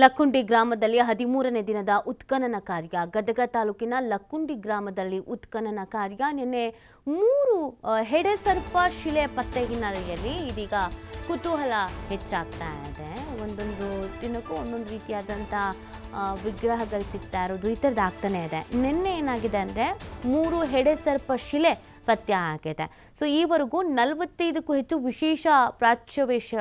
ಲಕ್ಕುಂಡಿ ಗ್ರಾಮದಲ್ಲಿ ಹದಿಮೂರನೇ ದಿನದ ಉತ್ಖನನ ಕಾರ್ಯ. ಗದಗ ತಾಲೂಕಿನ ಲಕ್ಕುಂಡಿ ಗ್ರಾಮದಲ್ಲಿ ಉತ್ಖನನ ಕಾರ್ಯ. ನಿನ್ನೆ ಮೂರು ಹೆಡೆ ಹೆಡೆಸರ್ಪ ಶಿಲೆ ಪತ್ತೆ ಹಿನ್ನೆಲೆಯಲ್ಲಿ ಇದೀಗ ಕುತೂಹಲ ಹೆಚ್ಚಾಗ್ತಾ ಇದೆ. ಒಂದೊಂದು ದಿನಕ್ಕೂ ಒಂದೊಂದು ರೀತಿಯಾದಂಥ ವಿಗ್ರಹಗಳು ಸಿಗ್ತಾ ಇರೋದು ಈ ಥರದ್ದು ಆಗ್ತಾನೆ ಇದೆ. ನಿನ್ನೆ ಏನಾಗಿದೆ ಅಂದರೆ ಮೂರು ಹೆಡೆಸರ್ಪ ಶಿಲೆ ಪತ್ತೆ ಆಗಿದೆ. ಸೊ ಈವರೆಗೂ ನಲವತ್ತೈದಕ್ಕೂ ಹೆಚ್ಚು ವಿಶೇಷ ಪ್ರಾಚ್ಯವೇಶ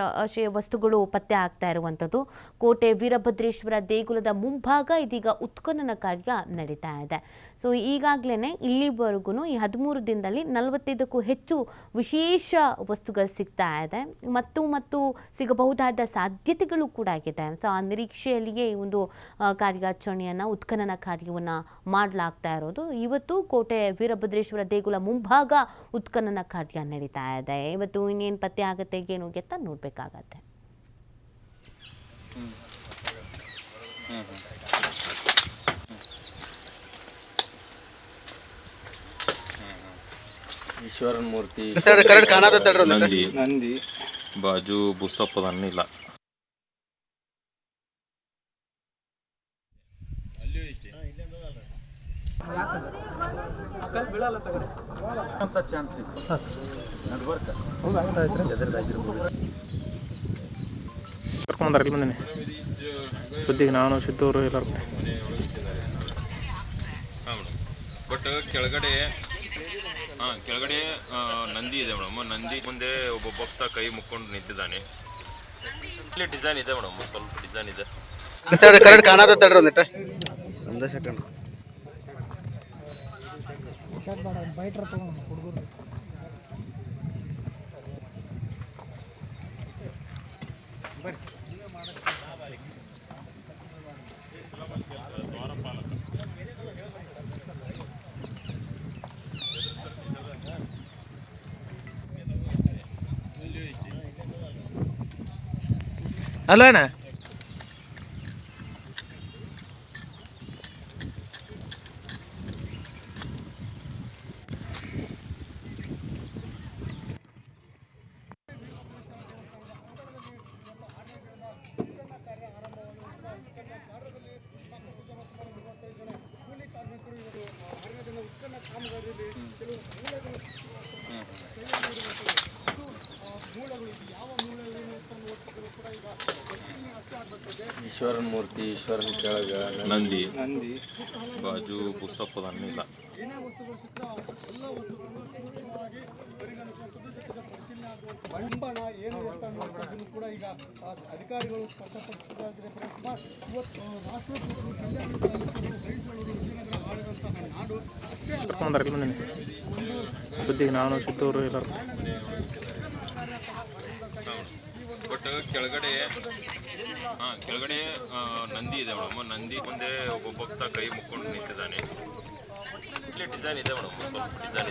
ವಸ್ತುಗಳು ಪತ್ತೆ ಆಗ್ತಾ ಇರುವಂಥದ್ದು. ಕೋಟೆ ವೀರಭದ್ರೇಶ್ವರ ದೇಗುಲದ ಮುಂಭಾಗ ಇದೀಗ ಉತ್ಖನನ ಕಾರ್ಯ ನಡೀತಾ ಇದೆ. ಸೊ ಈಗಾಗಲೇ ಇಲ್ಲಿವರೆಗೂ ಈ ಹದಿಮೂರು ದಿನದಲ್ಲಿ ನಲವತ್ತೈದಕ್ಕೂ ಹೆಚ್ಚು ವಿಶೇಷ ವಸ್ತುಗಳು ಸಿಗ್ತಾ ಇದೆ. ಮತ್ತು ಮತ್ತು ಸಿಗಬಹುದಾದ ಸಾಧ್ಯತೆಗಳು ಕೂಡ ಆಗಿದೆ. ಸೊ ಆ ನಿರೀಕ್ಷೆಯಲ್ಲಿಯೇ ಈ ಒಂದು ಕಾರ್ಯಾಚರಣೆಯನ್ನು, ಉತ್ಖನನ ಕಾರ್ಯವನ್ನು ಮಾಡಲಾಗ್ತಾ ಇರೋದು. ಇವತ್ತು ಕೋಟೆ ವೀರಭದ್ರೇಶ್ವರ ದೇಗುಲ ಮುಂಭಾಗ ಉತ್ಖನನ ಕಾರ್ಯ ನಡೀತಾ ಇದೆ. ಇವತ್ತು ಇನ್ನೇನು ಪತ್ತೆ ಆಗುತ್ತೆ? ಏನು ಗೆತ್ತ ನೋಡಬೇಕಾಗತ್ತೆ. ಈಶ್ವರನ್ ಮೂರ್ತಿ. ನಂದಿ. ಬಾಜು ಬಾಜು ಬುಸ್ಸಪ್ಪದನ್ನಿಲ್ಲ ಅಂತ ಚಾನ್ಸ್ ಇತ್ತು ನಡ್ಬರ್ಕ ಕರ್ಕೊಂಬಂದಾರ ಇಲ್ಲಿ ಬಂದೇನೆ ಸುದ್ದಿಗೆ ನಾನು ಸಿದ್ದವರು ಎಲ್ಲರೂ ಬಟ್ ಕೆಳಗಡೆ ಹಾ ಕೆಳಗಡೆ ನಂದಿ ಇದೆ ಮೇಡಮ್. ನಂದಿ ಮುಂದೆ ಒಬ್ಬ ಭಕ್ತ ಕೈ ಮುಕ್ಕೊಂಡು ನಿಂತಿದ್ದಾನೆ. ಇಲ್ಲಿ ಡಿಸೈನ್ ಇದೆ ಮೇಡಮ್ ಸ್ವಲ್ಪ ಡಿಸೈನ್ ಇದೆ. ಕರೆಕ್ಟ್ ತಡ್ರಿ ಒಂದಿಟ್ಟ. ಒಂದೇ ಸೆಕೆಂಡ್ ಚಾಟ್ ಬೇಡ ಬೈಟ್ರ ತಗೊಂಡು ಹುಡುಗರು ಅಲ್ಲೇನಾ ಈಶ್ವರನ್ ಮೂರ್ತಿ ಈಶ್ವರನ್ ಕೆಳಗ ನಂದಿ. ನಂದಿ. ಬಾಜು ಬುಸ್ಸಪ್ಪದನ್ನಿಲ್ಲ ಬಂಡವಾಳ ಏನು ಅಂತ ಅನ್ನುವಂಥದ್ದನ್ನು ಕೂಡ ಈಗ ಆ, ಅಧಿಕಾರಿಗಳು ಸ್ಪಷ್ಟಪಡಿಸಿದ್ದಾರೆ ಸುಮಾರು ಇವತ್ತು ರಾಷ್ಟ್ರೀಯ ಕಲ್ಯಾಣ ಕರ್ಕೊಂಬಂದಾರ ಇಲ್ಲಿ ಸುದ್ದಿಗೆ ನಾನು ಸಿದ್ದವರು ಎಲ್ಲರೂ. ಬಟ್ ಕೆಳಗಡೆ, ಹಾ, ಕೆಳಗಡೆ ನಂದಿ ಇದೆ ಮೇಡಮ್. ನಂದಿ ಮುಂದೆ ಒಬ್ಬ ಭಕ್ತ ಕೈ ಮುಕ್ಕೊಂಡು ನಿಂತಿದ್ದಾನೆ. ಇಲ್ಲಿ ಡಿಸೈನ್ ಇದೆ ಮೇಡಮ್. ಡಿಸೈನ್